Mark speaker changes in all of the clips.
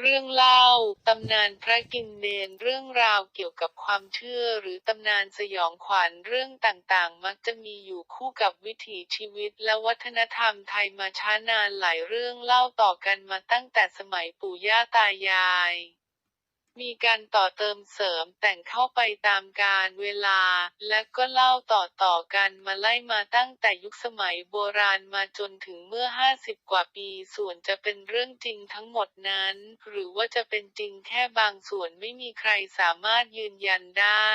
Speaker 1: เรื่องเล่า ตำนานพระกินเนรเรื่องราวเกี่ยวกับความเชื่อหรือตำนานสยองขวัญเรื่องต่างๆ มักจะมีอยู่คู่กับวิถีชีวิตและวัฒนธรรมไทยมาช้านานหลายเรื่องเล่าต่อกันมาตั้งแต่สมัยปู่ย่าตายาย มีการต่อเติมเสริมแต่งเข้าไปตามกาลเวลา และก็เล่าต่อต่อๆกันมาไล่มาตั้งแต่ยุคสมัยโบราณมาจนถึงเมื่อ 50 กว่าปีส่วนจะเป็นเรื่องจริงทั้งหมดนั้น หรือว่าจะเป็นจริงแค่บางส่วนไม่มีใครสามารถยืนยันได้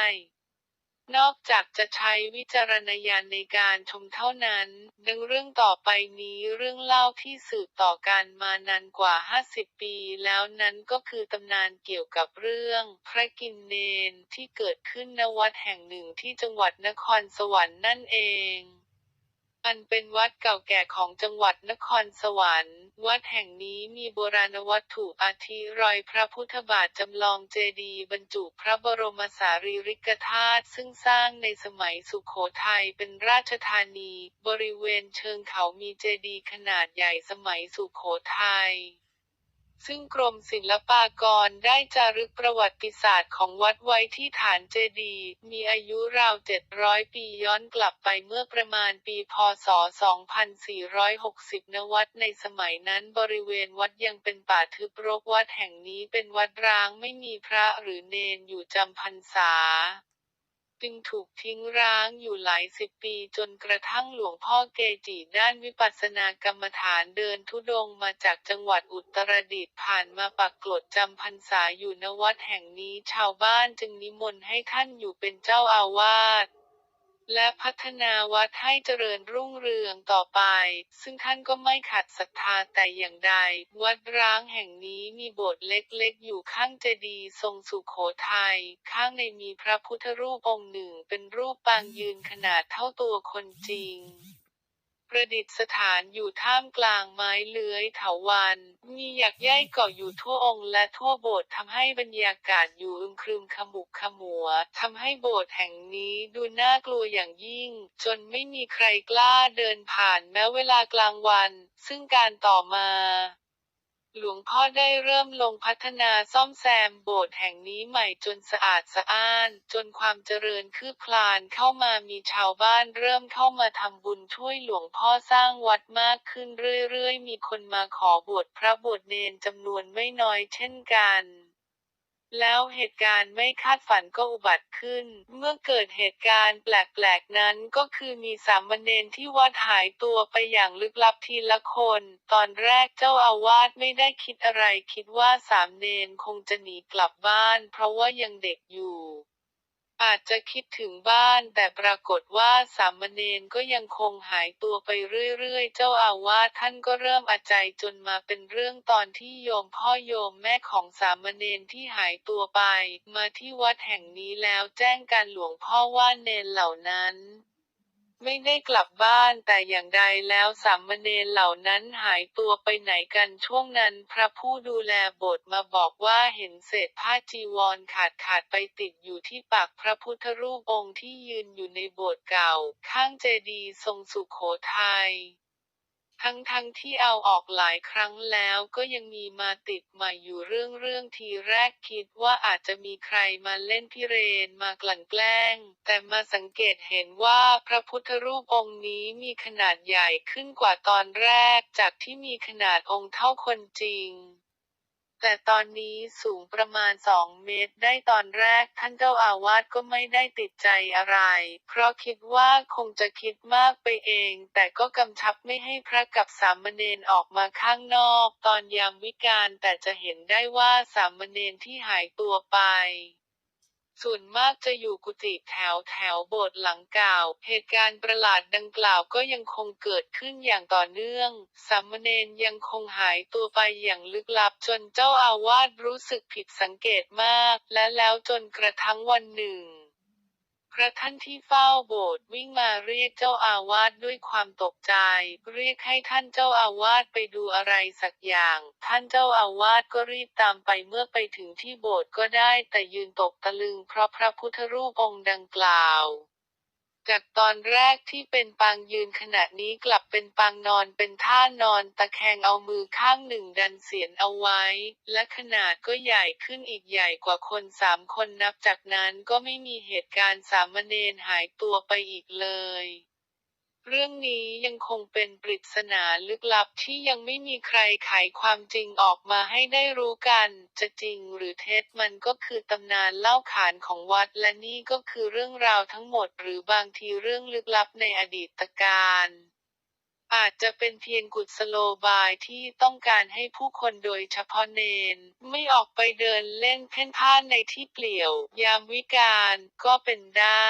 Speaker 1: นอกจากจะใช้วิจารณญาณในการชมเท่านั้น ดังเรื่องต่อไปนี้เรื่องเล่าที่สืบต่อกันมานานกว่า 50 ปีแล้วนั้นก็คือตำนานเกี่ยวกับเรื่อง พระกินเนนที่เกิดขึ้นณวัดแห่งหนึ่งที่จังหวัดนครสวรรค์นั่นเอง อันเป็นวัดเก่าแก่ของจังหวัดนครสวรรค์ วัดแห่งนี้มีโบราณวัตถุอาทิรอยพระพุทธบาทจำลองเจดีย์บรรจุพระบรมสารีริกธาตุซึ่งสร้างในสมัยสุโขทัยเป็นราชธานี บริเวณเชิงเขามีเจดีย์ขนาดใหญ่สมัยสุโขทัย ซึ่งกรมศิลปากรได้จารึกประวัติศาสตร์ของวัดไว้ที่ฐานเจดีย์มีอายุราว 700 ปีย้อนกลับไปเมื่อประมาณปีพศ 2460 ณ วัดในสมัยนั้นบริเวณวัดยังเป็นป่าทึบรกวัดแห่งนี้เป็นวัดร้างไม่มีพระหรือเนนอยู่จำพรรษา จึงถูกทิ้งร้างอยู่หลายสิบปีจนกระทั่งหลวงพ่อเกจิด้านวิปัสสนากรรมฐานเดินทุดงค์มาจากจังหวัดอุตรดิตถ์ผ่านมาปักกลดจำพรรษาอยู่ณวัดแห่งนี้ชาวบ้านจึงนิมนต์ให้ท่านอยู่เป็นเจ้าอาวาส และพัฒนาวัดให้เจริญรุ่งเรืองต่อไป ซึ่งท่านก็ไม่ขัดศรัทธาแต่อย่างใด วัดร้างแห่งนี้มีโบสถ์เล็กๆ อยู่ข้างเจดีย์ทรงสุโขทัย ข้างในมีพระพุทธรูปองค์หนึ่งเป็นรูปปางยืนขนาดเท่าตัวคนจริง ประดิษฐานอยู่ท่ามกลางไม้เลื้อยเถาวัลย์มีหยักใยเกาะอยู่ทั่วองค์และทั่วโบสถ์ทำให้บรรยากาศอยู่อึมครึมขมุกขมัวทำให้โบสถ์แห่งนี้ดูน่ากลัวอย่างยิ่ง จนไม่มีใครกล้าเดินผ่านแม้เวลากลางวัน ซึ่งการต่อมา หลวงพ่อได้เริ่มลงพัฒนาซ่อมแซมโบสถ์แห่งนี้ใหม่จนสะอาดสะอ้าน จนความเจริญคืบคลานเข้ามามีชาวบ้านเริ่มเข้ามาทำบุญช่วยหลวงพ่อสร้างวัดมากขึ้นเรื่อยๆ มีคนมาขอบวชพระบวชเนนจำนวนไม่น้อยเช่นกัน แล้วเหตุการณ์ไม่คาดฝันก็อุบัติขึ้น เมื่อเกิดเหตุการณ์แปลกๆนั้นก็คือมีสามเณรที่วัดหายตัวไปอย่างลึกลับทีละคน ตอนแรกเจ้าอาวาสไม่ได้คิดอะไรคิดว่าสามเณรคงจะหนีกลับบ้าน เพราะว่ายังเด็กอยู่ อาจจะคิดถึงบ้านแต่ปรากฏว่าสามเณรก็ยังคงหายตัวไปเรื่อยๆ เจ้าอาวาสท่านก็เริ่มอาใจยจนมาเป็นเรื่องตอนที่โยมพ่อโยมแม่ของสามเณรที่หายตัวไป มาที่วัดแห่งนี้แล้วแจ้งการหลวงพ่อว่าเนรเหล่านั้น ไม่ได้กลับบ้านแต่อย่างใดแล้วสามเณรเหล่านั้นหายตัวไปไหนกันช่วงนั้น พระผู้ดูแลโบสถ์มาบอกว่าเห็นเศษผ้าจีวรขาดขาดไปติดอยู่ที่ปากพระพุทธรูปองค์ที่ยืนอยู่ในโบสถ์เก่า ข้างเจดีย์ทรงสุโขทัย ทั้งทั้งที่เอาออกหลายครั้งแล้วก็ยังมีมาติดมาอยู่เรื่องเรื่องทีแรกคิดว่าอาจจะมีใครมาเล่นพิเรนมากลั่นแกล้ง แต่มาสังเกตเห็นว่าพระพุทธรูปองค์นี้มีขนาดใหญ่ขึ้นกว่าตอนแรกจากที่มีขนาดองค์เท่าคนจริง แต่ตอนนี้สูงประมาณสองเมตรได้ตอนแรกท่านเจ้าอาวาสก็ไม่ได้ติดใจอะไร เพราะคิดว่าคงจะคิดมากไปเอง แต่ก็กำชับไม่ให้พระกับสามเณรออกมาข้างนอก ตอนยามวิกาลแต่จะเห็นได้ว่าสามเณรที่หายตัวไป ส่วนมากจะอยู่กุฏิแถวแถวโบสถ์หลังเก่า เหตุการณ์ประหลาดดังกล่าวก็ยังคงเกิดขึ้นอย่างต่อเนื่อง สามเณรยังคงหายตัวไปอย่างลึกลับจนเจ้าอาวาสรู้สึกผิดสังเกตมาก และแล้วจนกระทั่งวันหนึ่ง พระท่านที่เฝ้าโบสถ์วิ่งมาเรียกเจ้าอาวาสด้วยความตกใจ เรียกให้ท่านเจ้าอาวาสไปดูอะไรสักอย่าง ท่านเจ้าอาวาสก็รีบตามไปเมื่อไปถึงที่โบสถ์ก็ได้แต่ยืนตกตะลึงเพราะพระพุทธรูปองค์ดังกล่าว จากตอนแรกที่เป็นปางยืนขณะนี้กลับเป็นปางนอนเป็นท่านอนตะแคงเอามือข้างหนึ่งดันเสียนเอาไว้ และขนาดก็ใหญ่ขึ้นอีกใหญ่กว่าคนสามคนนับจากนั้นก็ไม่มีเหตุการณ์สามเณรหายตัวไปอีกเลย เรื่องนี้ยังคงเป็นปริศนาลึกลับที่ยังไม่มีใครไขความจริงออกมาให้ได้รู้กัน จะจริงหรือเท็จมันก็คือตำนานเล่าขานของวัดและนี่ก็คือเรื่องราวทั้งหมดหรือบางทีเรื่องลึกลับในอดีตการอาจจะเป็นเพียงกุศโลบายที่ต้องการให้ผู้คนโดยเฉพาะเนน ไม่ออกไปเดินเล่นเพ่นพ่านในที่เปลี่ยว ยามวิกาลก็เป็นได้